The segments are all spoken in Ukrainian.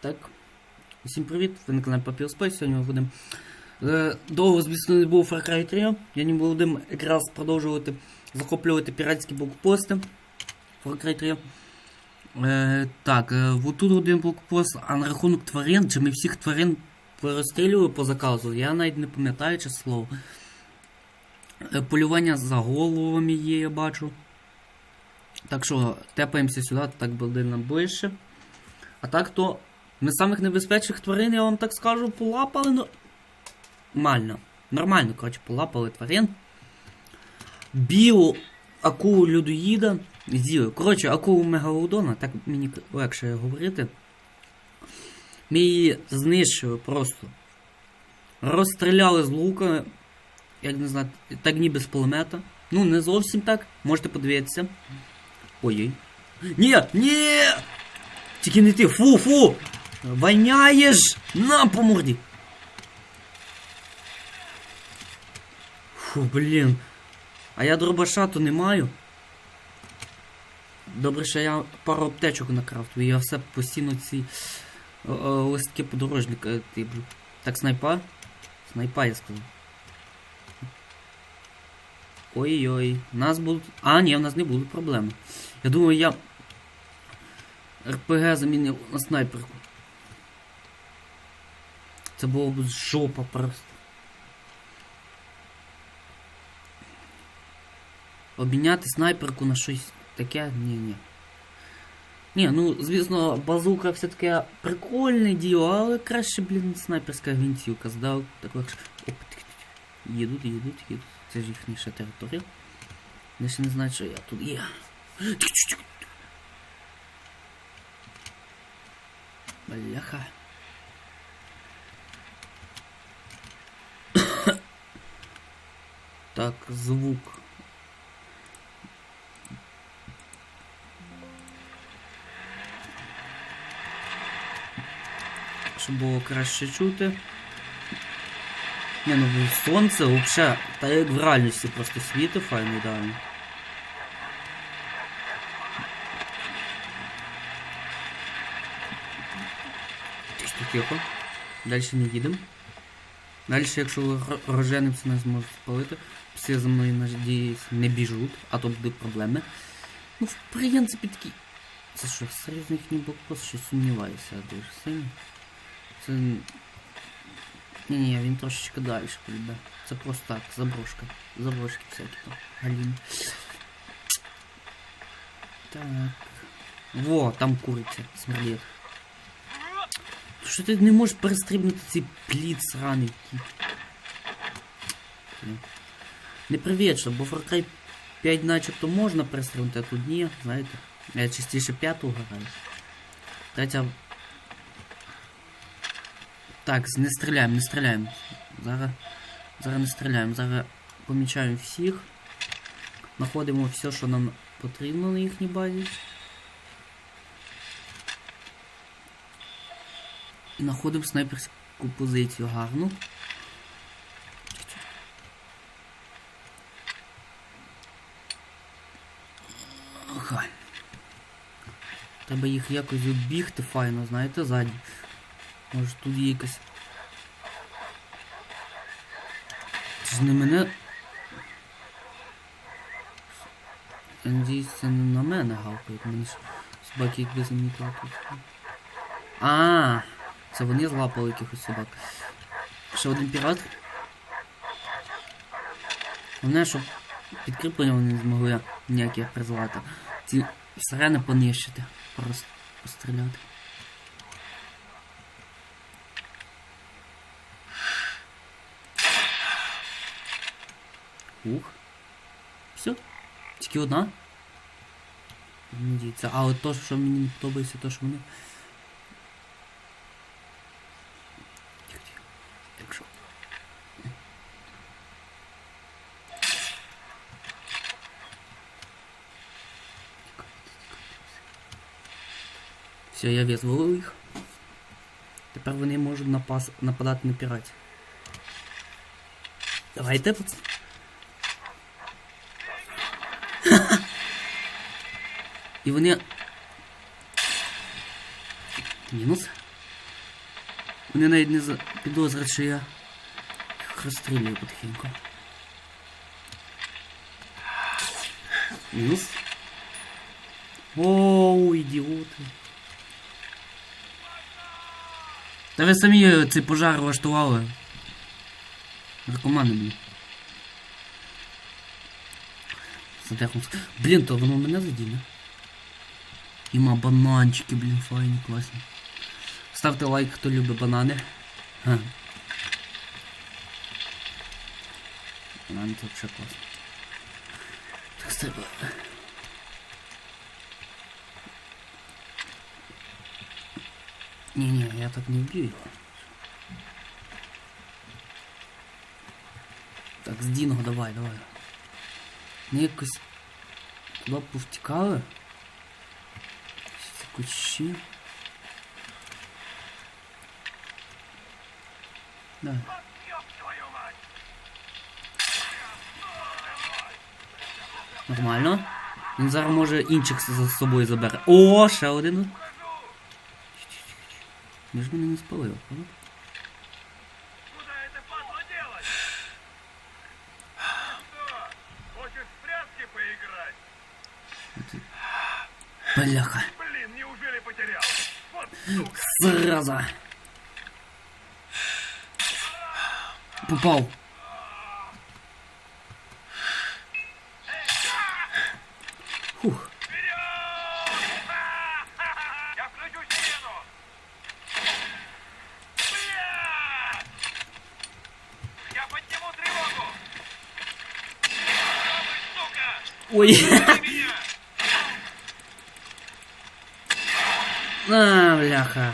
Так. Всім привіт! Ви на каналі Papil Space. Сьогодні ми будемо. Е, довго, звісно, не був Far Cry 3. Я не будемо якраз продовжувати захоплювати піратські блокпости. Far Cry 3. Е, так, е, вот тут один блокпост, а на рахунок тварин, чи ми всіх тварин перестрілювали по заказу, я навіть не пам'ятаю число. Е, полювання за головами є, я бачу. Так що тепаємося сюди, так буде нам ближче. А так то ми самих небезпечних тварин, я вам так скажу, полапали, ну. Нормально. Нормально, коротше, полапали тварин. Білу акулу людоїда. З'їли. Коротше, акулу мегалодона, так мені легше говорити. Ми її знищили просто. Розстріляли з лука. Як не знати, так ніби з пулемета. Ну, не зовсім так. Можете подивитися. Ой-ой. Ні! Ні! Тільки не ти. Фу, фу! Воняєш! На по морді! Фу, блін. А я дробаша то не маю. Добре, що я пару аптечок накрафтую. Я все постійно ці о, о, листки подорожника тиблю. Так, снайпа? Снайпа, я сказав. Ой-ой, нас будуть. А, ні, у нас не будуть проблеми. Я думаю, я РПГ замінив на снайперку. Це було б жопа просто. Обміняти снайперку на щось таке? Ні, ні. Ну, звісно, базука все-таки прикольне діло, але краще, блін, снайперська гвинтівка здав. Так легше. Оп. Їдуть, їдуть, їдуть. Це ж їхніша територія. Вони ще не знають, що я тут є. Бляха. Так, звук. Щоб було краще чути. Не, ну сонце взагалі, та як в реальності просто світи файно ідеально. Тихо, тихо. Далі не їдемо. Далі, якщо ро- розженимося, нас можуть спалити. Всі за мною, надіюсь, не біжуть, а то буде проблеми. Ну, в принципі, такі. Це що, серйозно їхній блокпост, щось сумніваюся дуже сильно. Це. Ні, ні, він трошечки далі піде. Це просто так, заброшка. Заброшки всякі там. Галіни. Так. Во, там куриця, смердить. Що ти не можеш перестрибнути цей плід сраний? Блін. Не привітно, бо Far Cry 5 начебто можна перестрибнути, а тут ні, знаєте. Я частіше п'яту граю. Третя. Так, не стріляємо, не стріляємо. Зараз. Зараз не стріляємо, зараз помічаємо всіх. Знаходимо все, що нам потрібно на їхній базі. Знаходимо снайперську позицію гарну. Ага. Треба їх якось оббігти файно, знаєте, ззаді. Може тут є якась. Це ж не мене. Надіюсь, це не на мене гавкають, мені ж собаки замітили тут. А, це вони злапали якихось собак. Ще один пірат. Головне, щоб підкріплення вони не змогли ніякі призвати. Ці сирени понищити. Просто постріляти. Ух. Все. Тільки одна. Надіється. А от то, що мені не подобається, то, що вони. Все, я визволив їх. Тепер вони можуть напас... нападати на піратів. Давайте пацан. І вони. Мінус. Вони навіть не за- підозрюють, що я їх розстрілюю потихеньку. Мінус. Оу, ідіоти. Та ви самі цей пожар влаштували. Наркомани, блін. Задехнув. Блін, то воно мене задіне. Іма бананчики, блін, файні, класні. Ставте лайк, хто любить банани. Ха. Банани це взагалі класно. Так, треба. Не-не, я так не убью его. Так, з Дінго, давай, давай. Ну якось туди повтікали. Ці кущі. Давай. Нормально. Він зараз може інших за собою забере. О, ще один. Ми ж мене не прятки правда? Бляха. Блин, неужели потерял? Вот, сука. Сразу. Попал. Ой. Ты меня! А, бляха.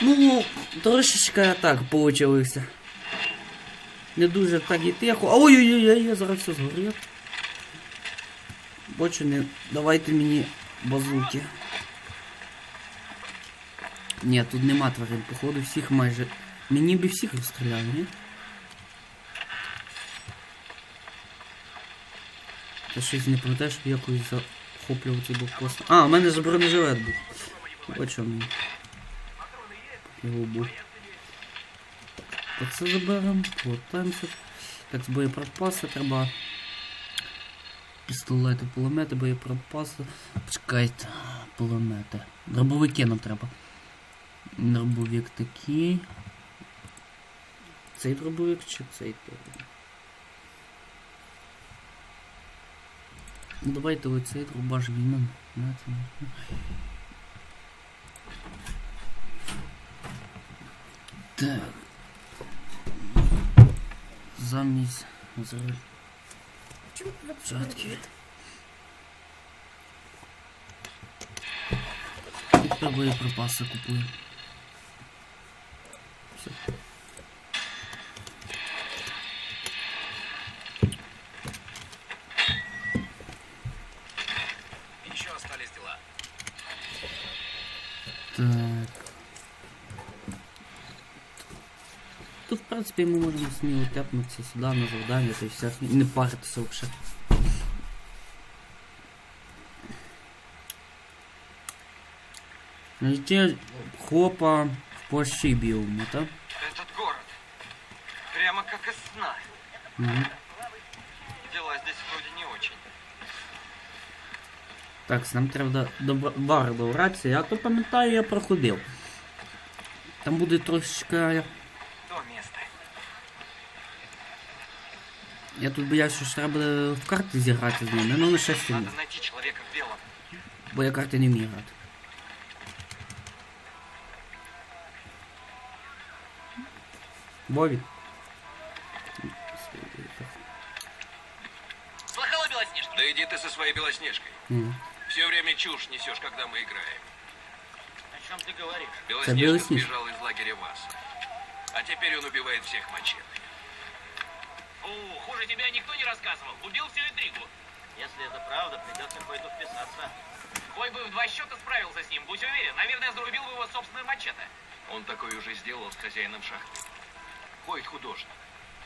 Ну, трошечки так получилося. Не дуже так і тихо. Ой-ой-ой, я зараз все згорів. Бачу, не. Давайте мені базуки. Ні, тут нема тварин, походу, всіх майже. Мені би всіх розстріляли, ні? Та щось не пам'ятаю, що я колись захоплював цей блокпост. А, у мене ж бронежилет був. Бачу мені. Його був. Так це заберемо, повертаємося. Так, з боєприпаси треба. Пістолети, пулемети, боєприпаси. Почекайте, пулемети. Дробовики нам треба. Дробовик такий. Цей дробовик чи цей дробовик? Ну давайте оцей. На, це. Так. Замість. І тепер боєприпаси купую. Все. Остались дела. Так. Тут, в принципі, ми можемо сміло тепнутися сюди на завдання, й все, не паритися взагалі. Знайти хлопа в плащі білому, так? Этот город. Прямо как из сна. Угу. Дела здесь вроде не очень. Так, нам треба до, до ба- бару добратися. Я то пам'ятаю, я проходив. Там буде место. Я тут боявся, що треба в карти зіграти з ними, ну на щастя ні. Надо найти человека в белом. Бо я карти не вмію грати. Бові. Слыхала Белоснежка? Да иди ты со своей белоснежкой. М. Все время чушь несешь, когда мы играем. О чем ты говоришь? Белоснежка сбежал из лагеря вас. А теперь он убивает всех мачете. О, хуже тебя никто не рассказывал. Убил всю интригу. Если это правда, придется кое-то вписаться. Кой бы в два счета справился с ним, будь уверен. Наверное, зарубил бы его собственным мачете. Он такой уже сделал с хозяином шахты. Ходит художник.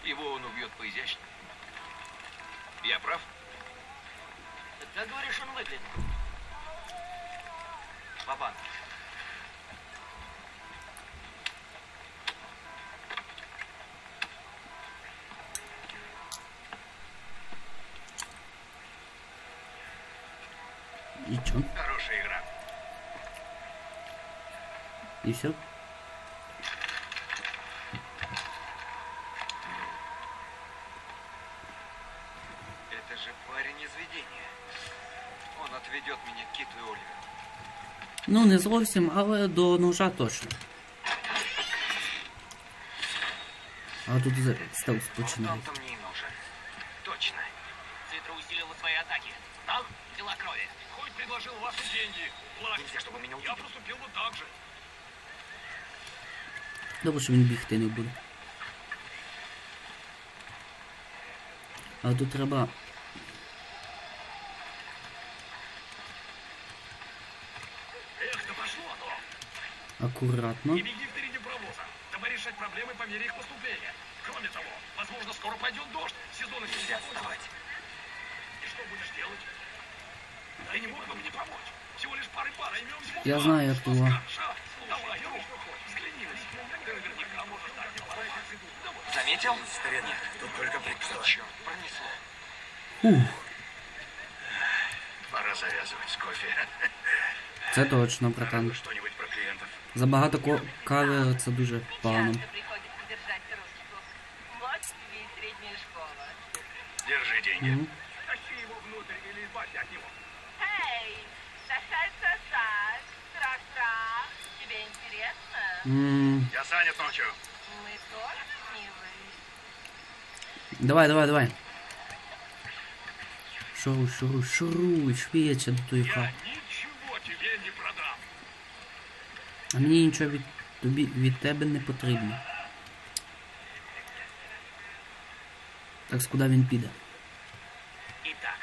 Его он убьет поизящнее. Я прав? Как говоришь, он выглядит? Бабан. И чё? Хорошая игра. И все? Ну, не зовсім, але до ножа точно. А тут вже стелс Вот мне и нужен. Точно. Цитра усилила свои атаки. Так, дела крови. Хоть предложил ваши деньги. Власть. Чтобы меня Я поступил бы так же. Добре, що він бігти не буде. А тут треба акуратно. Не беги впереди паровоза. Давай решать проблемы по мере их поступления. Кроме того, возможно, скоро пойдет дождь. Сезон еще не Нельзя отставать. И что будешь делать? Ты не мог бы мне помочь? Всего лишь пары пар, а имел всего Я знаю этого. а? Давай, руку хоть, взгляни на себя. Ты наверняка можешь дать мне пару пар. Давай. Заметил? Старина. Тут только прикрыл. Черт, пронесло. Ух, Пора завязывать с кофе. це точно, братан. Что-нибудь. Забагато ко- кави це дуже погано. Держи деньги. Мгм. Тащи его внутрь или избавься от него. Эй, сосать-сосать, трах-трах. Тебе интересно? М, Я занят ночью. Мы тоже, милый. Давай, давай, давай. Шуруй, шуруй, шуруй, до тої Я А мені нічого від, тобі, від тебе не потрібно. Так, куди він піде? Итак,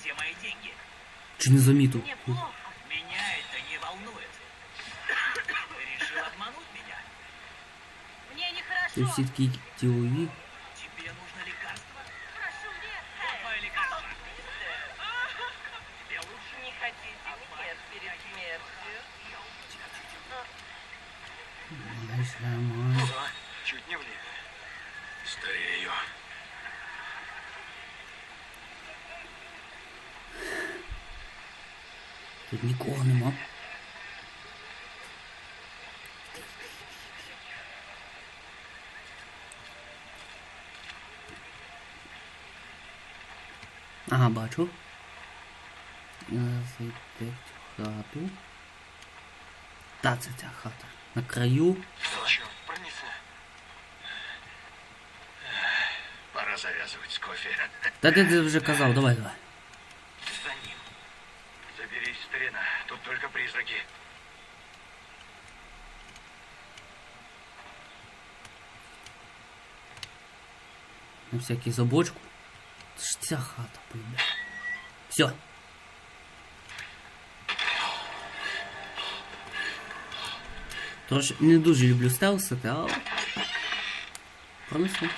где мои деньги? Чи не замітив? Меня это не волнует. Ты решил обмануть меня? Мне Ти нехорошо. всі такі ділові. Тут нікого нема. Ага, бачу. Е, Зайти в хату. Та це ця хата. На краю. Черт, пронесло. Пора завязывать с кофе. Та ти вже казав, давай, давай. Заберись, старина. Тут только призраки. На всякий забочку. Це ж ця хата, блядь. Все. Трошки не дуже люблю стелсити, але. Пронесу.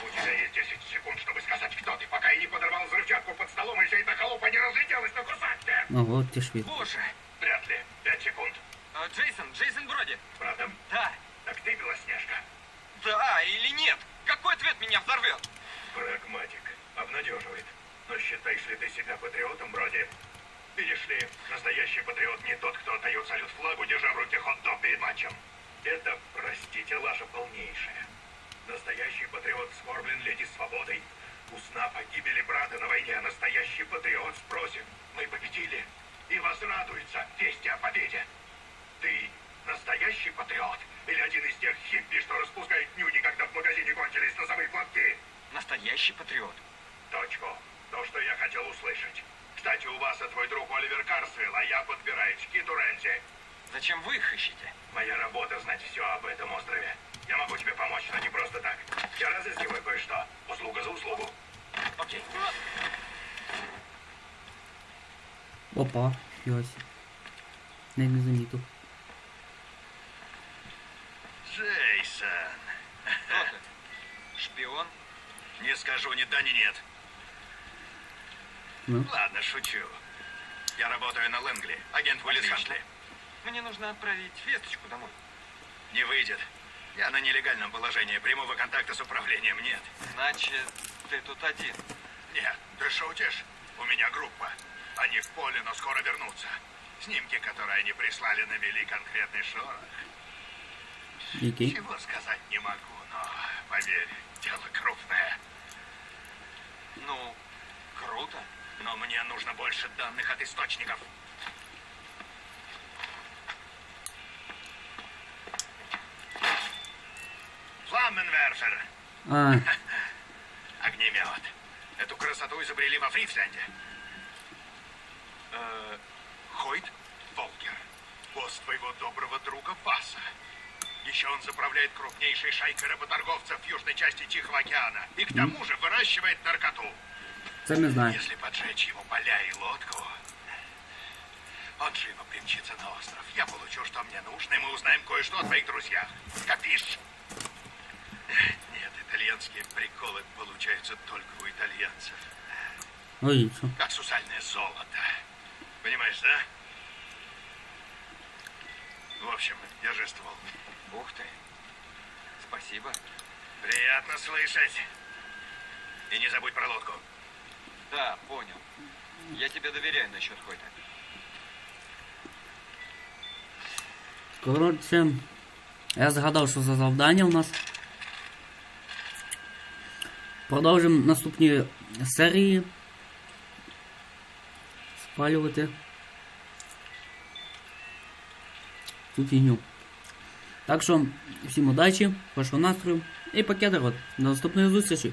Кусачки. Ого, от ти швид. Боже. Вряд ли. 5 секунд. А, Джейсон, Джейсон Броди. Правда? Да. Так ты, Белоснежка. Да или нет? Какой ответ меня взорвет? Прагматик. Обнадеживает. Но считаешь ли ты себя патриотом, Броди? Видишь ли, настоящий патриот не тот, кто отдает салют флагу, держа в руке хот-дог перед матчем. Это, простите, лажа полнейшая. Настоящий патриот скорблен леди свободой. Узнав о гибели брата на войне, настоящий патриот спросит, мы победили, и возрадуется вести о победе. Ты настоящий патриот? Или один из тех хиппи, что распускают нюни, когда в магазине кончились носовые платки? Настоящий патриот. Точку. То, что я хотел услышать. Кстати, у вас и твой друг Оливер Карсвилл, а я подбираюсь к Киту Рэнси. Зачем вы их ищете? Моя работа знать все об этом острове. Я могу тебе помочь, но не просто так. Я разыскиваю кое-что. Услуга за услугу. Окей. Опа, фіось. Не, не замітив. Джейсон. Кто ты? Шпион? Не скажу ни да, ни нет. Ну. Ладно, шучу. Я работаю на Лэнгли, агент Уиллис. Хантли. Мне нужно отправить весточку домой. Не выйдет. Я на нелегальном положении. Прямого контакта с управлением нет. Значит, ты тут один. Нет, ты шутишь? У меня группа. Они в поле, но скоро вернутся. Снимки, которые они прислали, навели конкретный шорох. Який? Чего сказать не могу, но, поверь, дело крупное. Ну, круто. Но мне нужно больше данных от источников. Фламменверфер. А, Огнемет. Эту красоту изобрели во Фрисленде. Э, Хойт Волкер. Босс твоего доброго друга Васа. Еще он заправляет крупнейшей шайкой работорговцев в южной части Тихого океана. И к тому же выращивает наркоту. це ми знаємо. Если поджечь его поля и лодку, он живо примчится на остров. Я получу, что мне нужно, и мы узнаем кое-что о твоих друзьях. Копишь? Нет, итальянские приколы получаются только у итальянцев. Ой, що? Как сусальное золото. Понимаешь, да? В общем, держи ствол. Ух ты. Спасибо. Приятно слышать. И не забудь про лодку. Да, понял. Я тебе доверяю насчет Хойта. Коротше, я згадав, що за завдання у нас. Продовжимо наступні серії. Спалювати. Цю фігню. Так що, всім удачі, вашого настрою і пакет. До наступної зустрічі.